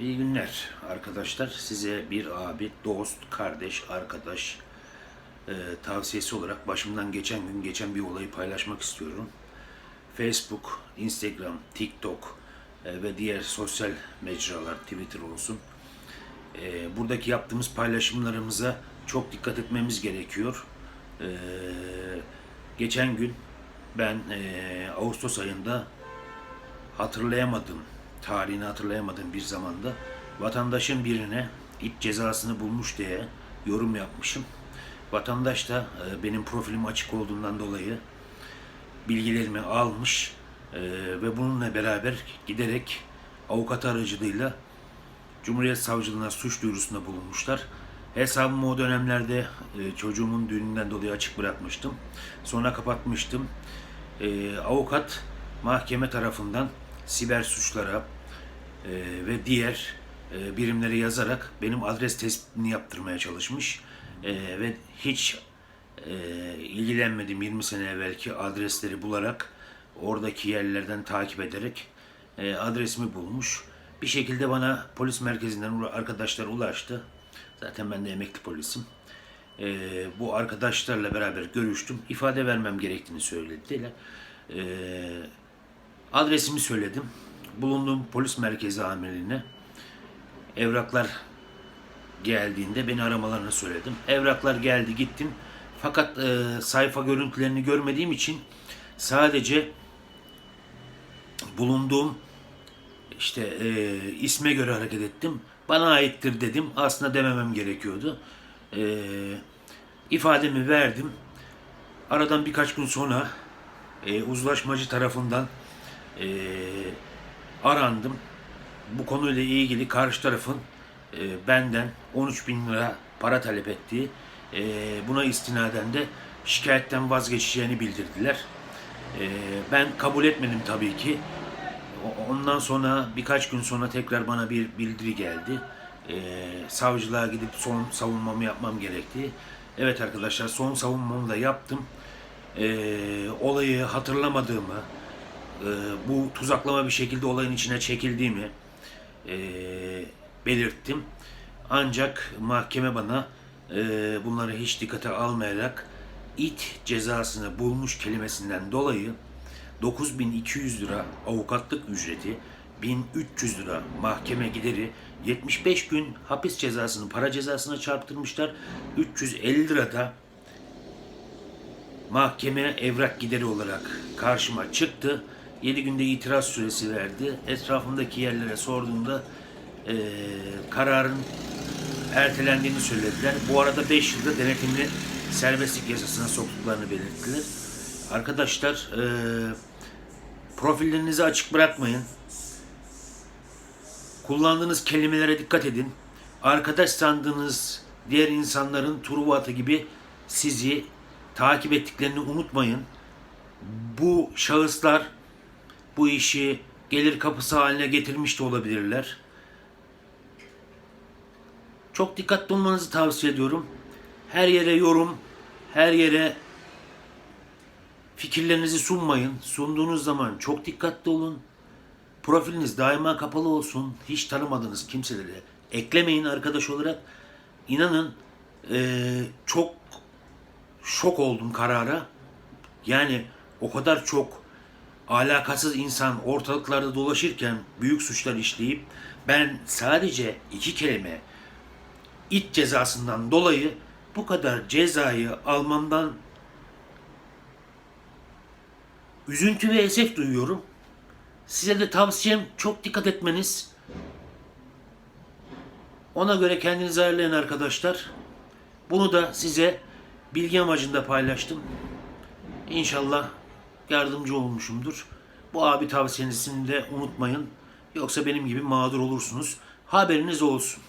İyi günler arkadaşlar. Size bir abi, dost, kardeş, arkadaş e, tavsiyesi olarak başımdan geçen gün geçen bir olayı paylaşmak istiyorum. Facebook, Instagram, TikTok e, ve diğer sosyal mecralar, Twitter olsun. E, buradaki yaptığımız paylaşımlarımıza çok dikkat etmemiz gerekiyor. E, geçen gün ben e, Ağustos ayında hatırlayamadım, tarihini hatırlayamadığım bir zamanda vatandaşın birine ip cezasını bulmuş diye yorum yapmışım. Vatandaş da e, benim profilim açık olduğundan dolayı bilgilerimi almış e, ve bununla beraber giderek avukat aracılığıyla Cumhuriyet Savcılığına suç duyurusunda bulunmuşlar. Hesabımı o dönemlerde e, çocuğumun düğününden dolayı açık bırakmıştım. Sonra kapatmıştım. Avukat mahkeme tarafından siber suçlara e, ve diğer e, birimlere yazarak benim adres tespitini yaptırmaya çalışmış. E, ve hiç e, ilgilenmedim 20 sene evvelki adresleri bularak oradaki yerlerden takip ederek e, adresimi bulmuş. Bir şekilde bana polis merkezinden arkadaşlar ulaştı. Zaten ben de emekli polisim. E, bu arkadaşlarla beraber görüştüm. İfade vermem gerektiğini söylediler. E, adresimi söyledim. Bulunduğum polis merkezi amirine evraklar geldiğinde beni aramalarını söyledim. Evraklar geldi gittim. Fakat e, sayfa görüntülerini görmediğim için sadece bulunduğum işte e, isme göre hareket ettim. Bana aittir dedim. Aslında dememem gerekiyordu. E, ifademi verdim. Aradan birkaç gün sonra e, uzlaşmacı tarafından e, arandım. Bu konuyla ilgili karşı tarafın e, benden 13 bin lira para talep ettiği, e, buna istinaden de şikayetten vazgeçeceğini bildirdiler. E, ben kabul etmedim tabii ki. Ondan sonra birkaç gün sonra tekrar bana bir bildiri geldi. E, savcılığa gidip son savunmamı yapmam gerektiği. Evet arkadaşlar son savunmamı da yaptım. E, olayı hatırlamadığımı, e, bu tuzaklama bir şekilde olayın içine çekildiğimi e, belirttim. Ancak mahkeme bana e, bunları hiç dikkate almayarak it cezasını bulmuş kelimesinden dolayı 9200 lira avukatlık ücreti, 1300 lira mahkeme gideri, 75 gün hapis cezasını para cezasına çarptırmışlar. 350 lira da mahkeme evrak gideri olarak karşıma çıktı. 7 günde itiraz süresi verdi. Etrafımdaki yerlere sorduğumda eee, kararın ertelendiğini söylediler. Bu arada 5 yılda denetimli serbestlik yasasına soktuklarını belirttiler. Arkadaşlar eee, profillerinizi açık bırakmayın. Kullandığınız kelimelere dikkat edin. Arkadaş sandığınız diğer insanların Truva atı gibi sizi takip ettiklerini unutmayın. Bu şahıslar bu işi gelir kapısı haline getirmiş de olabilirler. Çok dikkatli olmanızı tavsiye ediyorum. Her yere yorum, her yere fikirlerinizi sunmayın. Sunduğunuz zaman çok dikkatli olun. Profiliniz daima kapalı olsun. Hiç tanımadığınız kimseleri eklemeyin arkadaş olarak. İnanın eee, çok şok oldum karara. Yani o kadar çok alakasız insan ortalıklarda dolaşırken büyük suçlar işleyip ben sadece iki kelime it cezasından dolayı bu kadar cezayı almamdan üzüntü ve esef duyuyorum. Size de tavsiyem çok dikkat etmeniz. Ona göre kendinizi ayarlayın arkadaşlar. Bunu da size bilgi amacında paylaştım. İnşallah yardımcı olmuşumdur. Bu abi tavsiyesini de unutmayın. Yoksa benim gibi mağdur olursunuz. Haberiniz olsun.